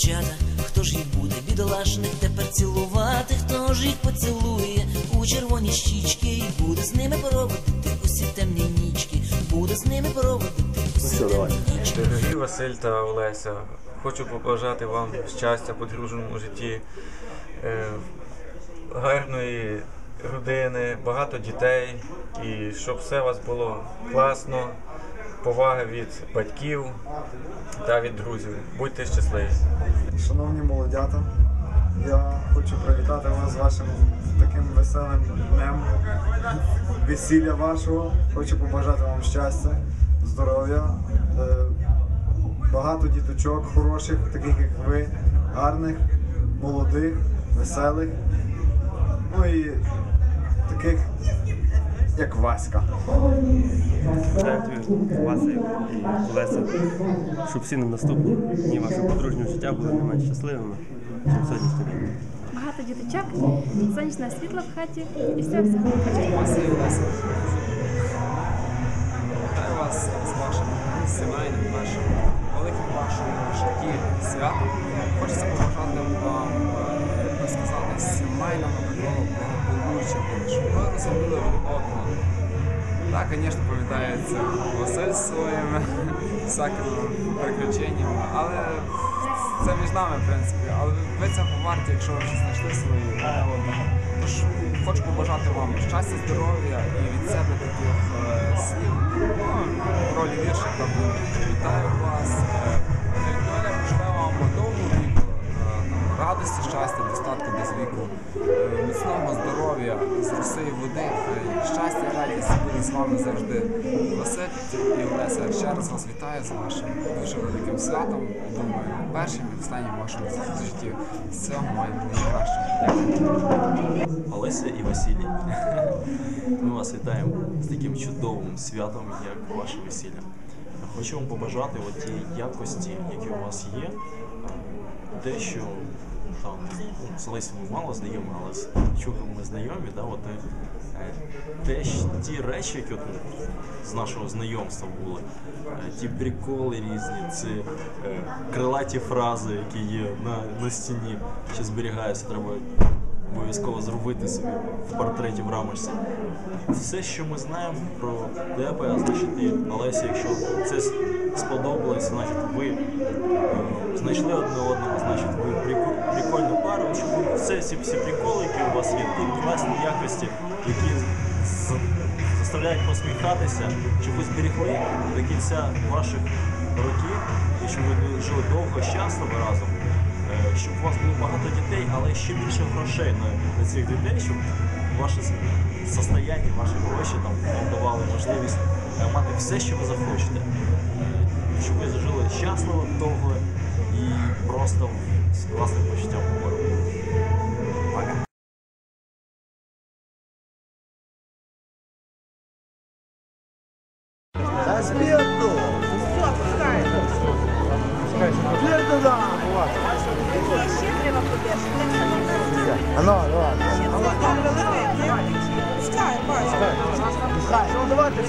дівчата, хто ж їх буде бідолашних тепер цілувати, хто ж їх поцілує у червоні щічки і буде з ними проводити усі темні нічки, буде з ними проводити усі темні нічки. Дорогі Василь та Олеся, хочу побажати вам щастя по дружному житті, е, гарної родини, багато дітей і щоб все у вас було класно, поваги від батьків та від друзів. Будьте щасливі! Шановні молодята, я хочу привітати вас з вашим таким веселим днем весілля вашого. Хочу побажати вам щастя, здоров'я, е, багато діточок хороших, таких як ви, гарних, молодих, веселих. Ну і таких, як Васька. Тобі, Вася і Олеся, щоб всі на наступні дні вашого подружнього життя були не менш щасливими, ніж сьогоднішній день. Багато діточок, сонячне світло в хаті і все все. Вітаю вас з вашим сімейним, нашим великим в вашому житті святом. Хочеться побажати вам, е, як сказати, сімейного благополуччя, щоб ви розуміли одного. Так, звісно, пам'ятається Василь своїми всякими приключеннями, але це між нами, в принципі. Але ви цього варті, якщо ви вже знайшли свої одне. Тож хочу побажати вам щастя, здоров'я і від себе таких е, слів. Ну, ролі віршика вітаю вас. Радості, щастя, достатку без віку, е, міцного здоров'я, з роси води, щастя, радість буде з вами завжди. Василь і Олеся, ще раз вас вітаю з вашим дуже великим святом. Думаю, першим і останнім вашому житті. З цього має бути найкраще. Олеся і Василій. Ми вас вітаємо з таким чудовим святом, як ваше весілля. Хочу вам побажати от ті якості, які у вас є, е, те, що там ну, з ми мало знайомі, але з Чуком ми знайомі, да, от, е, те, ті речі, які от, з нашого знайомства були, е, ті приколи різні, ці е, крилаті фрази, які є на, на стіні, ще зберігаються, треба обов'язково зробити собі в портреті в рамочці. Все, що ми знаємо про а значить і Олеся, якщо це сподобалось, значить ви е, знайшли одне одного, значить ви прикольна пара, щоб все, всі, всі приколи, які у вас є, ті класні якості, які заставляють посміхатися, щоб ви зберегли до кінця ваших років і щоб ви жили довго, щасливо разом. Е, щоб у вас було багато дітей, але ще більше грошей на, цих дітей, щоб ваше состояння, ваші гроші там вам давали можливість е, мати все, що ви захочете. Щоб ви жили щасливо, довго і просто з класним почуттям гумору. Пока. Оно, давай. Пускай, бачиш.